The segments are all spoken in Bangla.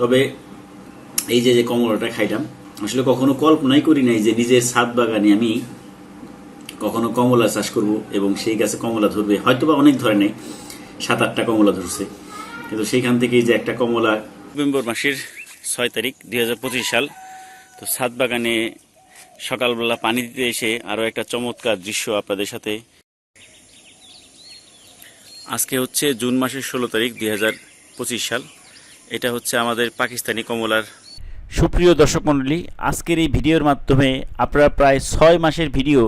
তবে এই যে কমলাটা খাইলাম, আসলে কখনো কল্পনাই করি নাই যে নিজের ছাদ বাগানে আমি কখনো কমলা চাষ করব এবং সেই গাছে কমলা ধরবে। হয়তো বা অনেক ধরে সাত আটটা কমলা ধরছে। কিন্তু সেইখান থেকেই যে একটা কমলা নভেম্বর মাসের ছয় তারিখ দুই হাজার পঁচিশ সাল, তো ছাদ বাগানে সকালবেলা পানি দিতে এসে আরও একটা চমৎকার দৃশ্য আপনাদের সাথে। আজকে হচ্ছে জুন মাসের ষোলো তারিখ দুই হাজার পঁচিশ সাল। এটা হচ্ছে আমাদের পাকিস্তানি কমলার। সুপ্রিয় দর্শক মণ্ডলী, আজকের এই ভিডিওর মাধ্যমে আপনারা প্রায় ছয় মাসের ভিডিও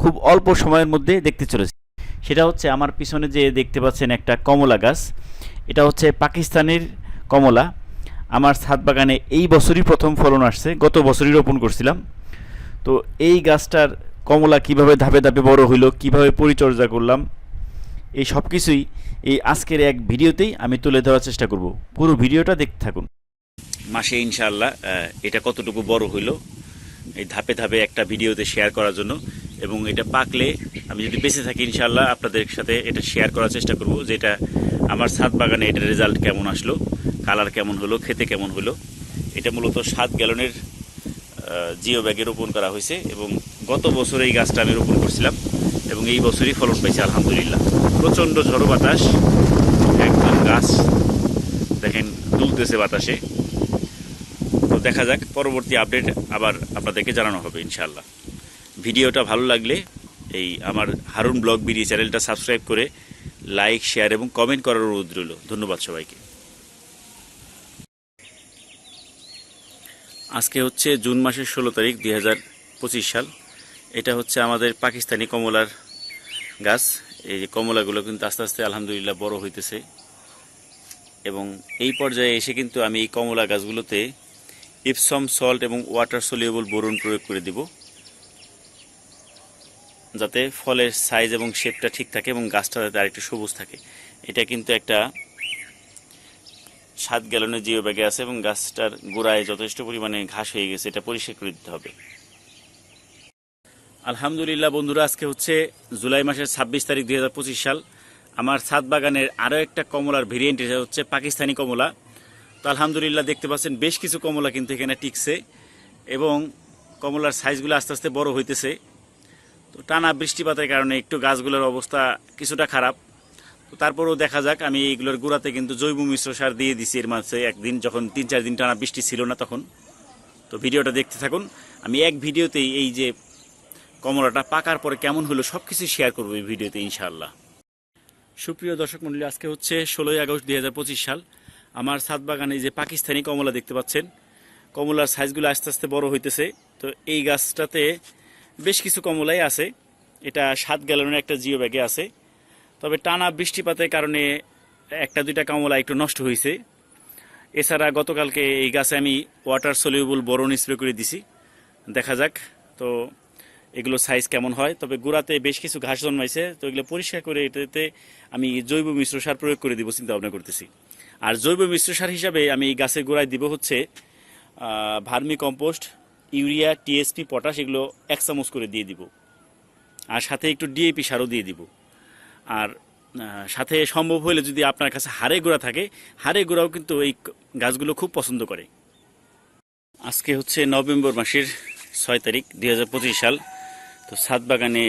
খুব অল্প সময়ের মধ্যে দেখতে চলেছে সেটা হচ্ছে আমার পিছনে যে দেখতে পাচ্ছেন একটা কমলা গাছ, এটা হচ্ছে পাকিস্তানের কমলা। আমার ছাদ বাগানে এই বছরই প্রথম ফলন আসছে, গত বছরই রোপণ করছিলাম। তো এই গাছটার কমলা কীভাবে ধাপে ধাপে বড় হইল, কীভাবে পরিচর্যা করলাম এই সব কিছুই এই আজকের এক ভিডিওতেই আমি তুলে ধরার চেষ্টা করব। পুরো ভিডিওটা দেখতে থাকুন। মাসে ইনশাআল্লাহ আহ, এটা কতটুকু বড় হইল এই ধাপে ধাপে একটা ভিডিওতে শেয়ার করার জন্য এবং এটা পাকলে আমি যদি বেঁচে থাকি ইনশাআল্লাহ আপনাদের সাথে এটা শেয়ার করার চেষ্টা করব যে এটা আমার ছাদ বাগানে এটার রেজাল্ট কেমন আসলো কালার কেমন হলো খেতে কেমন হলো। এটা মূলত সাত গ্যালনের জিও ব্যাগে রোপণ করা হয়েছে এবং গত বছর এই গাছটা আমি রোপণ করছিলাম এবং এই বছরই ফলন পাইছি আলহামদুলিল্লাহ। প্রচণ্ড ঝড়ো বাতাস, একদম গাছ, দেখেন দুলতেছে বাতাসে। তো দেখা যাক, পরবর্তী আপডেট আবার আপনাদেরকে জানানো হবে ইনশাল্লাহ ভিডিওটা ভালো লাগলে এই আমার হারুন ব্লগ বিডি চ্যানেলটা সাবস্ক্রাইব করে লাইক, শেয়ার এবং কমেন্ট করার অনুরোধ রইল। ধন্যবাদ সবাইকে। আজকে হচ্ছে জুন মাসের ষোলো তারিখ, দুই সাল। এটা হচ্ছে আমাদের পাকিস্তানি কমলার গাছ। এই যে কমলাগুলো কিন্তু আস্তে আস্তে আলহামদুলিল্লাহ বড় হইতেছে। এবং এই পর্যায়ে এসে কিন্তু আমি এই কমলা গাছগুলোতে ইপসম সল্ট এবং ওয়াটার সলিউবল বোরন প্রয়োগ করে দিব। যাতে ফলের সাইজ এবং শেপটা ঠিক থাকে এবং গাছটা যাতে আরেকটু সবুজ থাকে। এটা কিন্তু একটা সাত গ্যালনের জিও ব্যাগে আছে এবং গাছটার গোড়ায় যথেষ্ট পরিমাণে ঘাস হয়ে গেছে, এটা পরিষ্কার করে দিতে হবে। আলহামদুলিল্লাহ বন্ধুরা, আজকে হচ্ছে জুলাই মাসের ছাব্বিশ তারিখ দুই হাজার পঁচিশ সাল। আমার ছাদ বাগানের আরও একটা কমলার ভেরিয়েন্ট এটা হচ্ছে পাকিস্তানি কমলা। তো আলহামদুলিল্লাহ দেখতে পাচ্ছেন বেশ কিছু কমলা কিন্তু এখানে টিকছে এবং কমলার সাইজগুলো আস্তে আস্তে বড় হইতেছে। তো টানা বৃষ্টিপাতের কারণে একটু গাছগুলোর অবস্থা কিছুটা খারাপ। তো তারপরেও দেখা যাক, আমি এইগুলোর গোড়াতে কিন্তু জৈব মিশ্র সার দিয়ে দিছি এর মাঝে। একদিন যখন তিন চার দিন টানা বৃষ্টি ছিল না তখন। তো ভিডিওটা দেখতে থাকুন। আমি এক ভিডিওতেই এই যে কমলাটা পাকার পরে কেমন হলো সব কিছু শেয়ার করব এই ভিডিওতে ইনশাল্লাহ সুপ্রিয় দর্শক মন্ডলী, আজকে হচ্ছে ষোলোই আগস্ট দুই হাজার পঁচিশ সাল। আমার ছাদ বাগানে যে পাকিস্তানি কমলা দেখতে পাচ্ছেন, কমলার সাইজগুলো আস্তে আস্তে বড় হইতেছে। তো এই গাছটাতে বেশ কিছু কমলাই আছে। এটা সাত গ্যালনের একটা জিও ব্যাগে আছে। তবে টানা বৃষ্টিপাতের কারণে একটা দুইটা কমলা একটু নষ্ট হয়েছে এছাড়া গতকালকে এই গাছে আমি ওয়াটার সলিউবল বোরন স্প্রে করে দিছি। দেখা যাক। তো এগুলো সাইজ কেমন হয়? তবে গোড়াতে বেশ কিছু ঘাস জন্মাইছে, তো এগুলো পরিষ্কার করে এটাতে আমি জৈব মিশ্র সার প্রয়োগ করে দিব চিন্তা ভাবনা করতেছি। আর জৈব মিশ্র সার হিসাবে আমি এই গাছের গোড়ায় দিব হচ্ছে vermi compost, urea TSP potash এগুলো এক চামচ করে দিয়ে দিব। আর সাথে একটু ডিএপি সারও দিয়ে দিব। আর সাথে সম্ভব হলে যদি আপনার কাছে হাড়ে গোড়া থাকে, হাড়ে গোড়াও কিন্তু এই গাছগুলো খুব পছন্দ করে। আজকে হচ্ছে নভেম্বর মাসের ছয় তারিখ দু হাজার পঁচিশ সাল। তো ছাদ বাগানে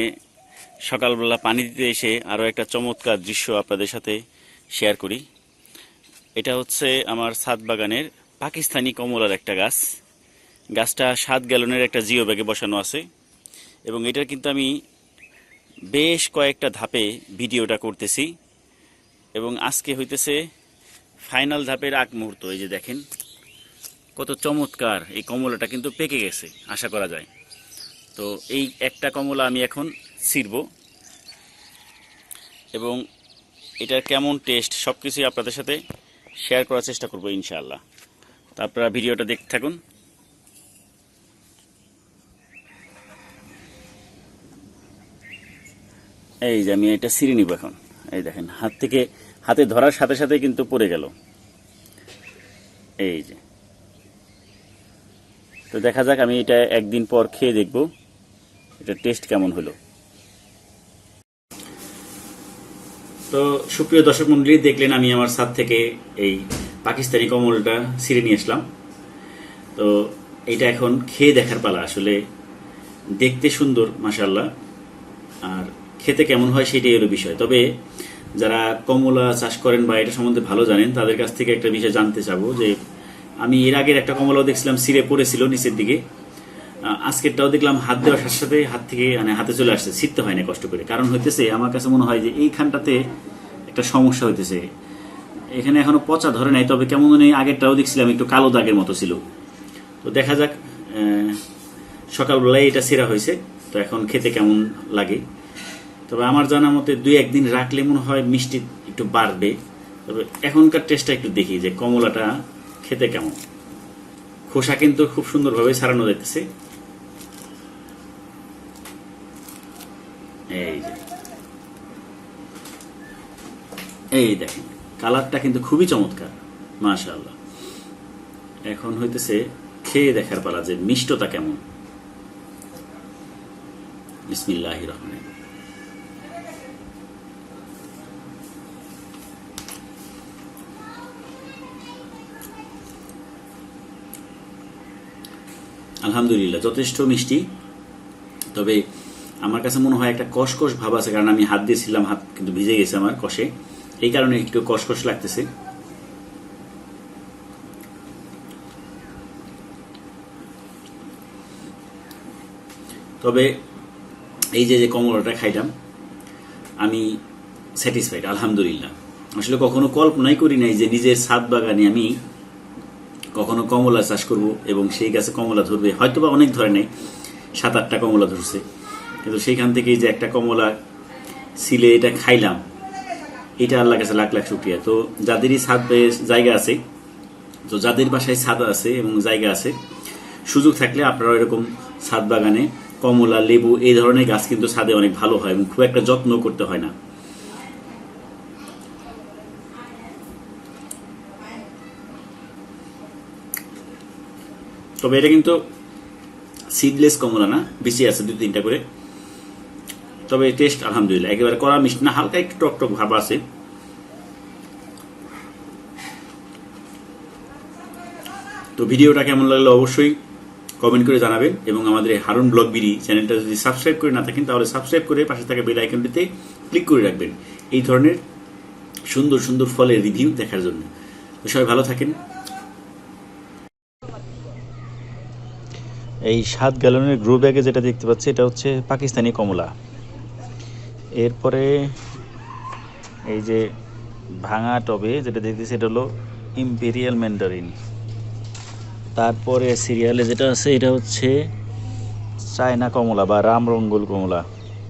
সকালবেলা পানি দিতে এসে আরও একটা চমৎকার দৃশ্য আপনাদের সাথে শেয়ার করি। এটা হচ্ছে আমার ছাদ বাগানের পাকিস্তানি কমলার একটা গাছ। গাছটা সাত গ্যালনের একটা জিও ব্যাগে বসানো আছে এবং এটার কিন্তু আমি বেশ কয়েকটা ধাপে ভিডিওটা করতেছি এবং আজকে হইতেছে ফাইনাল ধাপের আগ মুহূর্ত। এই যে দেখেন, কত চমৎকার এই কমলাটা কিন্তু পেকে গেছে, আশা করা যায়। তো এই একটা কমলা আমি এখন ছিড়ব। এবং এটার কেমন টেস্ট সব কিছুই আপনাদের সাথে শেয়ার করার চেষ্টা করব ইনশাআল্লাহ। তো আপনারা ভিডিওটা দেখতে থাকুন। এই যে আমি এটা ছিঁড়ে নিব এখন। এই দেখেন, হাত থেকে, হাতে ধরার সাথে সাথে কিন্তু পড়ে গেল। এই যে। তো দেখা যাক আমি এটা একদিন পর খেয়ে দেখব। এটা টেস্ট কেমন হলো? তো সুপ্রিয় দর্শক মন্ডলী, দেখলেন আমি আমার ছাদ থেকে এই পাকিস্তানি কমলটা ছিঁড়ে নিয়ে আসলাম। তো এটা এখন খেয়ে দেখার পালা, আসলে দেখতে সুন্দর মাসাল্লাহ আর খেতে কেমন হয় সেটাই হলো বিষয়। তবে যারা কমলা চাষ করেন বা এটা সম্বন্ধে ভালো জানেন, তাদের কাছ থেকে একটা বিষয় জানতে চাবো যে, আমি এর আগের একটা কমলাও দেখছিলাম সিরে পড়েছিল নিচের দিকে। আজকেরটাও দেখলাম হাত দেওয়ার সাথে সাথে হাত থেকে মানে হাতে চলে আসছে, ছিটতে হয় না কষ্ট করে। কারণ হইতেছে, আমার কাছে মনে হয় যে এইখানটাতে একটা সমস্যা হইতেছে। এখানে এখনও পচা ধরে নাই, তবে কেমন জানি আগেরটাও দেখছিলাম, একটু কালো দাগের মতো ছিল। তো দেখা যাক সকালবেলায় এটা সেরা হয়েছে, তো এখন খেতে কেমন লাগে। তবে আমার জানা মতে দুই একদিন রাখলে মনে হয় মিষ্টি একটু বাড়বে। তবে এখনকার টেস্টটা একটু দেখি যে কমলাটা খেতে কেমন। খোসা কিন্তু খুব সুন্দরভাবে ছাড়ানো যাইতেছে। এই যে। এই দেখেন, কালারটা কিন্তু খুবই চমৎকার, মাশাআল্লাহ। এখন হইতেছে খেয়ে দেখার পালা যে মিষ্টতা কেমন। রহমান আলহামদুলিল্লাহ, যথেষ্ট মিষ্টি। তবে আমার কাছে মনে হয় একটা কষকষ ভাব আছে, কারণ আমি হাত দিয়েছিলাম, হাত কিন্তু ভিজে গেছে আমার কষে। এই কারণে একটু কষকষ লাগতেছে। তবে এই যে যে কমলাটা খাইলাম, আমি স্যাটিসফাইড আলহামদুলিল্লাহ। আসলে কখনো কল্পনাই করি নাই যে নিজের ছাদ বাগানে আমি কখনো কমলা চাষ করব এবং সেই গাছে কমলা ধরবে। হয়তো বা অনেক ধরে নেই, সাত আটটা কমলা ধরছে। কিন্তু সেইখান থেকেই যে একটা কমলা সিলে এটা খাইলাম, এটা আল্লাহ কাছে লাখ লাখ শুক্রিয়া। তো যাদেরই ছাদ জায়গা আছে, তো যাদের বাসায় ছাদ আছে এবং জায়গা আছে, সুযোগ থাকলে আপনারা এরকম ছাদ বাগানে কমলা, লেবু এই ধরনের গাছ কিন্তু ছাদে অনেক ভালো হয় এবং খুব একটা যত্ন করতে হয় না। তবে এটা কিন্তু সিডলেস কমলা না, বেশি আছে দুই তিনটা করে। তবে টেস্ট আলহামদুলিল্লাহ। একেবারে কড়া মিষ্টি না, হালকা একটু টক টক ভাব আছে। তো ভিডিওটা কেমন লাগল অবশ্যই কমেন্ট করে জানাবেন এবং আমাদের হারুন ব্লগ বিডি চ্যানেলটা যদি সাবস্ক্রাইব করে না থাকেন, তাহলে সাবস্ক্রাইব করে পাশে থাকা বেল আইকনটিতে ক্লিক করে রাখবেন এই ধরনের সুন্দর সুন্দর ফলের রিভিউ দেখার জন্য। তো সবাই ভালো থাকেন। এই সাত গ্যালনের গ্রো ব্যাগে যেটা দেখতে পাচ্ছি, এটা হচ্ছে পাকিস্তানি কমলা। এরপরে এই যে ভাঙা টবে যেটা দেখতেছি এটা হলো ইম্পেরিয়াল ম্যান্ডারিন তারপরে সিরিয়ালে যেটা আছে, এটা হচ্ছে চায়না কমলা বা রামরঙ্গল কমলা।